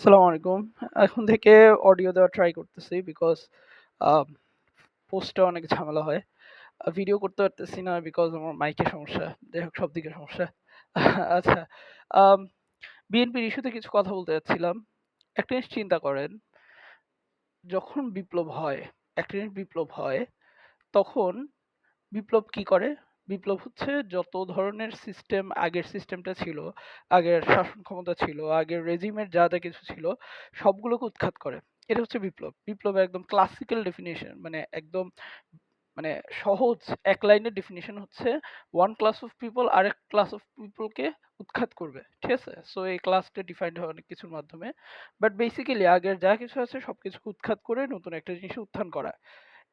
আসসালামু আলাইকুম। এখন থেকে অডিও দেওয়ার ট্রাই করতেছি বিকজ পোস্টে অনেক ঝামেলা হয়। ভিডিও করতে পারতেছি না বিকজ আমার মাইকের সমস্যা। যাই হোক সব দিকে সমস্যা। আচ্ছা, বিএনপির ইস্যুতে কিছু কথা বলতে চাচ্ছিলাম। একটা জিনিস চিন্তা করেন যখন বিপ্লব হয়, একটা জিনিস বিপ্লব হয়, তখন বিপ্লব কি করে? বিপ্লব হচ্ছে যত ধরনের সিস্টেম আগের সিস্টেমটা ছিল, আগের শাসন ক্ষমতা ছিল, আগের রেজিমের যা, যা কিছু ছিল সবগুলোকে উৎখাত করে। এটা হচ্ছে বিপ্লব। বিপ্লবের একদম ক্লাসিক্যাল ডেফিনিশন মানে একদম মানে সহজ এক লাইনের ডেফিনিশন হচ্ছে ওয়ান ক্লাস অফ পিপল আরেক ক্লাস অফ পিপলকে উৎখাত করবে। ঠিক আছে? সো এই ক্লাসটা ডিফাইন্ড হয় অনেক কিছুর মাধ্যমে। বাট বেসিক্যালি আগের যা কিছু আছে সবকিছুকে উৎখাত করে নতুন একটা জিনিসের উত্থান করা।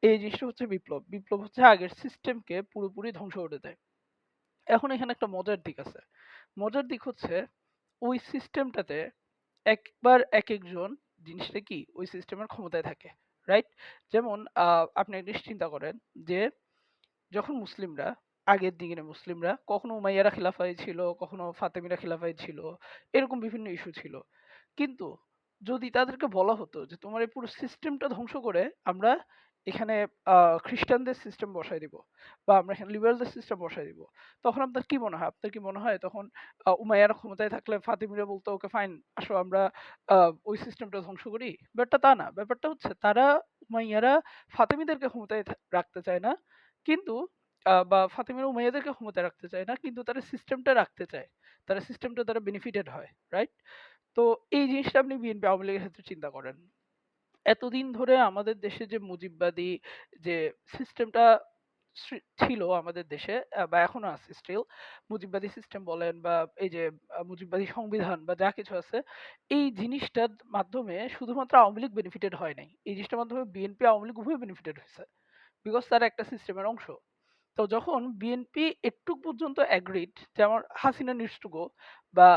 এই জিনিসটা হচ্ছে বিপ্লব। বিপ্লব হচ্ছে আগের সিস্টেমকে পুরোপুরি ধ্বংস করে দেয়। এখন এখানে একটা মজার দিক আছে। মজার দিক হচ্ছে ওই সিস্টেমটাতে একবার এক একজন জিনিসটা কি ওই সিস্টেমের ক্ষমতায় থাকে। রাইট? যেমন আপনি একটা চিন্তা করেন যে যখন মুসলিমরা আগের দিনের মুসলিমরা কখনো উমাইয়ারা খিলাফায় ছিল, কখনো ফাতেমিরা খিলাফায় ছিল। এরকম বিভিন্ন ইস্যু ছিল। কিন্তু যদি তাদেরকে বলা হতো যে তোমার এই পুরো সিস্টেমটা ধ্বংস করে আমরা এখানে খ্রিস্টানদের সিস্টেম বসায় দিব বা আমরা এখানে লিবারেলদের সিস্টেম বসায় দিব। তখন আপনার কি মনে হয়? আপনার কি মনে হয় তখন, আ উমাইয়ারা ক্ষমতায় থাকলে ফাতেমিরা বলতো, ওকে ফাইন আসো আমরা ওই সিস্টেমটা ধ্বংস করি? ব্যাপারটা তা না। ব্যাপারটা হচ্ছে, তারা উমাইয়ারা ফাতেমিদেরকে ক্ষমতায় রাখতে চায় না। কিন্তু বা ফাতেমিরা উমাইয়াদেরকে ক্ষমতায় রাখতে চায় না। কিন্তু তারা সিস্টেমটা রাখতে চায়। তারা সিস্টেমটা তারা বেনিফিটেড হয়। রাইট? তো এই জিনিসটা আপনি বিএনপি আওয়ামী লীগের ক্ষেত্রে চিন্তা করেন। এতদিন ধরে আমাদের দেশে যে মুজিববাদী যে সিস্টেমটা ছিল আমাদের দেশে বা এখনও আছে স্টিল মুজিববাদী সিস্টেম বলেন বা এই যে মুজিববাদী সংবিধান বা যা কিছু আছে, এই জিনিসটার মাধ্যমে শুধুমাত্র আওয়ামী লীগ বেনিফিটেড হয় নাই। এই জিনিসটার মাধ্যমে বিএনপি, আওয়ামী লীগ উভয় বেনিফিটেড হইছে। বিকজ তারা একটা সিস্টেমের অংশ। তো যখন বিএনপি এটুক পর্যন্ত এগ্রিড যেমন হাসিনা টু বা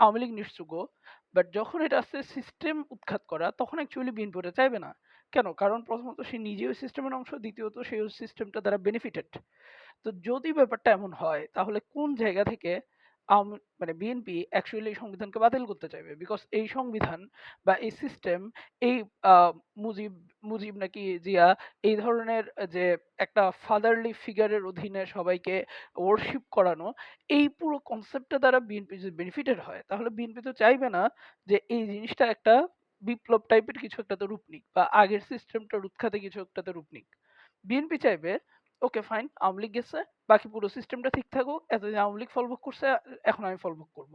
Awami League needs to go. But যখন এটা আসছে সিস্টেম উৎখাত করা তখন অ্যাকচুয়ালি বিএনপি ওটা চাইবে না। কেন? কারণ প্রথমত সে নিজেও সিস্টেমের অংশ, দ্বিতীয়ত সেই সিস্টেমটা দ্বারা বেনিফিটেড। তো যদি ব্যাপারটা এমন হয় তাহলে কোন জায়গা থেকে মানে বিএনপি অ্যাকচুয়ালি এই সংবিধানকে বাতিল করতে চাইবে। বিকজ এই সংবিধান বা এই সিস্টেম এই মুজিব মুজিব নাকি জিয়া এই ধরনের যে একটা ফাদারলি ফিগারের অধীনে সবাইকে ওরশিপ করানো, এই পুরো কনসেপ্টটা দ্বারা বিএনপি যদি বেনিফিটেড হয় তাহলে বিএনপি তো চাইবে না যে এই জিনিসটা একটা বিপ্লব টাইপের কিছু একটাতে রূপ নিক বা আগের সিস্টেমটা উৎখাতে কিছু একটাতে রূপ নিক। বিএনপি চাইবে ওকে ফাইন আওয়ামী লীগ গেছে, বাকি পুরো সিস্টেমটা ঠিক থাকুক। এতদিন আওয়ামী লীগ ফলভোগ করছে, এখন আমি ফলভোগ করব।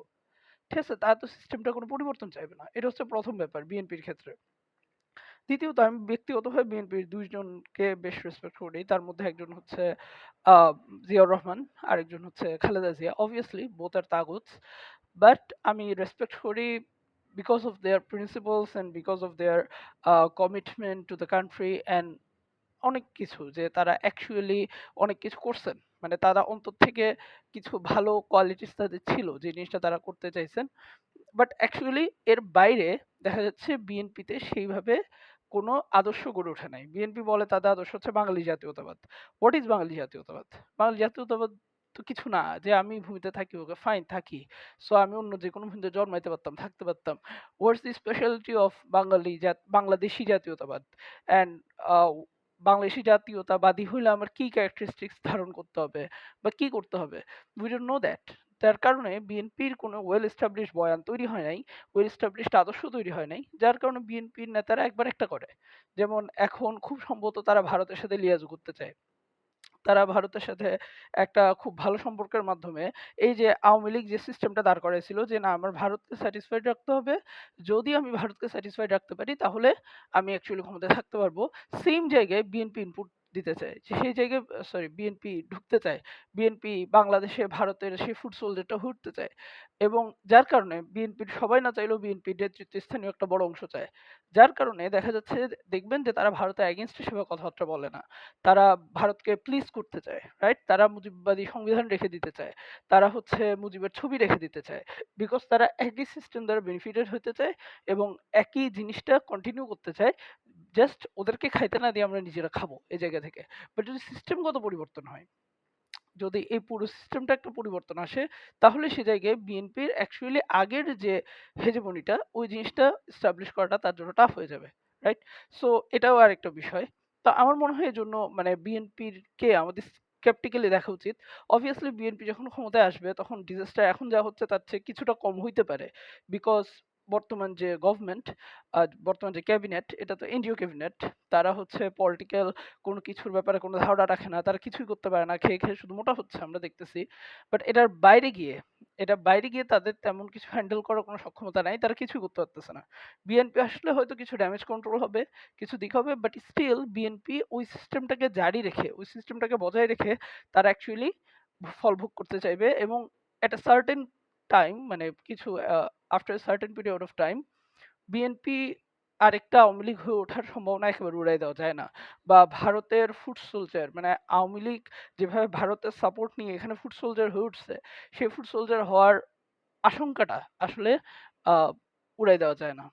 ঠিক আছে? তারা তো সিস্টেমটা কোনো পরিবর্তন চাইবে না। এটা হচ্ছে প্রথম ব্যাপার বিএনপির ক্ষেত্রে। দ্বিতীয়ত আমি ব্যক্তিগতভাবে বিএনপির ২ জনকে বেশ রেসপেক্ট করি। তার মধ্যে একজন হচ্ছে জিয়াউর রহমান, আরেকজন হচ্ছে Khaleda Zia. obviously both are তাগুতস। বাট আমি রেসপেক্ট করি because of their principles and because of their commitment to the country and অনেক কিছু যে তারা অ্যাকচুয়ালি অনেক কিছু করছেন। মানে তারা অন্তর থেকে কিছু ভালো কোয়ালিটিস তাদের ছিল যে জিনিসটা তারা করতে চাইছেন। বাট অ্যাকচুয়ালি এর বাইরে দেখা যাচ্ছে বিএনপিতে সেইভাবে কোনো আদর্শ গড়ে ওঠে নাই। বিএনপি বলে তাদের আদর্শ হচ্ছে বাঙালি জাতীয়তাবাদ। হোয়াট ইস বাঙালি জাতীয়তাবাদ? বাঙালি জাতীয়তাবাদ তো কিছু না যে আমি ভূমিতে থাকি ওকে ফাইন থাকি। সো আমি অন্য যেকোনো ভূমিতে জন্মাইতে পারতাম, থাকতে পারতাম। What's the speciality of Bangali জাত বাংলাদেশী জাতীয়তাবাদ? অ্যান্ড বাংলাদেশি জাতীয়তাবাদী হইলে আমার কি ক্যারেক্টারিস্টিক্স ধারণ করতে হবে বা কি করতে হবে? We don't know that. যার কারণে বিএনপির কোনো ওয়েল এস্টাবলিশড বয়ান তৈরি হয় নাই। ওয়েল এস্টাবলিশড আদর্শ তৈরি হয় নাই। যার কারণে বিএনপির নেতারা একবার একটা করে। যেমন এখন খুব সম্ভবত তারা ভারতের সাথে লিয়াজু করতে চায়। তারা ভারতের সাথে একটা খুব ভালো সম্পর্কের মাধ্যমে এই যে আওয়ামী লীগ যে সিস্টেমটা দাঁড় করাইছিল যে, না, আমার ভারতকে স্যাটিসফাইড রাখতে হবে। যদি আমি ভারতকে স্যাটিসফাইড রাখতে পারি, তাহলে আমি অ্যাকচুয়ালি ক্ষমতায় থাকতে পারব। সেম জায়গায় বিএনপি ইনপুট দিতে চায়। সেই জায়গায় সরি বিএনপি ঢুকতে চায়। বিএনপি বাংলাদেশে, ভারতের সেই ফুট সোলজারটা হুড়তে চায়। এবং যার কারণে বিএনপির সবাই না চাইলেও বিএনপির নেতৃত্বস্থানীয় একটা বড় অংশ চায়। যার কারণে দেখা যাচ্ছে দেখবেন যে, তারা ভারতের এগেইনস্ট এ সেভাবে কথাবার্তা বলে না। তারা ভারতকে প্লিজ করতে চায়। রাইট? তারা মুজিববাদী সংবিধান রেখে দিতে চায়। তারা হচ্ছে মুজিবের ছবি রেখে দিতে চায়। বিকজ তারা একই সিস্টেম দ্বারা বেনিফিটেড হতে চায় এবং একই জিনিসটা কন্টিনিউ করতে চায়। জাস্ট ওদেরকে খাইতে না দিয়ে আমরা নিজেরা খাব এই জায়গা থেকে। বাট যদি সিস্টেমগত পরিবর্তন হয়, যদি এই পুরো সিস্টেমটা একটা পরিবর্তন আসে, তাহলে সে জায়গায় বিএনপির অ্যাকচুয়ালি আগের যে হেজেমনিটা ওই জিনিসটা এস্টাবলিশ করাটা তার জন্য টাফ হয়ে যাবে। রাইট? সো এটাও আরেকটা বিষয়। তো আমার মনে হয় এজন্য মানে বিএনপির কে আমাদের স্কেপটিক্যালি দেখা উচিত। অবভিয়াসলি বিএনপি যখন ক্ষমতায় আসবে, তখন ডিজাস্টার এখন যা হচ্ছে তার চেয়ে কিছুটা কম হইতে পারে। বিকজ বর্তমান যে গভর্নমেন্ট বর্তমান যে ক্যাবিনেট এটা তো এনডিও ক্যাবিনেট। তারা হচ্ছে পলিটিক্যাল কোন কিছুর ব্যাপারে কোন ধারণা রাখে না। তারা কিছুই করতে পারে না। খেয়ে, খেয়ে শুধু মোটা হচ্ছে আমরা দেখতেছি। বাট এটার বাইরে গিয়ে এটার বাইরে গিয়ে তাদের তেমন কিছু হ্যান্ডেল করার কোনো সক্ষমতা নাই। তারা কিছুই করতে পারতেছে না। বিএনপি আসলে হয়তো কিছু ড্যামেজ কন্ট্রোল হবে, কিছু দিক হবে। বাট স্টিল বিএনপি ওই সিস্টেমটাকে জারি রেখে, ওই সিস্টেমটাকে বজায় রেখে তারা অ্যাকচুয়ালি ফলভোগ করতে চাইবে এবং এট আ সার্টেন টাইম মানে কিছু after certain period of time BNP আরেকটা আওয়ামী লীগ হয়ে ওঠার সম্ভাবনা একেবারে উড়াই দেওয়া যায় না। বা ভারতের ফুড সোলজার মানে আওয়ামী লীগ যেভাবে ভারতের সাপোর্ট নিয়ে এখানে ফুড সোলজার হয়ে উঠছে, সেই ফুড সোলজার হওয়ার আশঙ্কাটা আসলে উড়াই দেওয়া যায় না।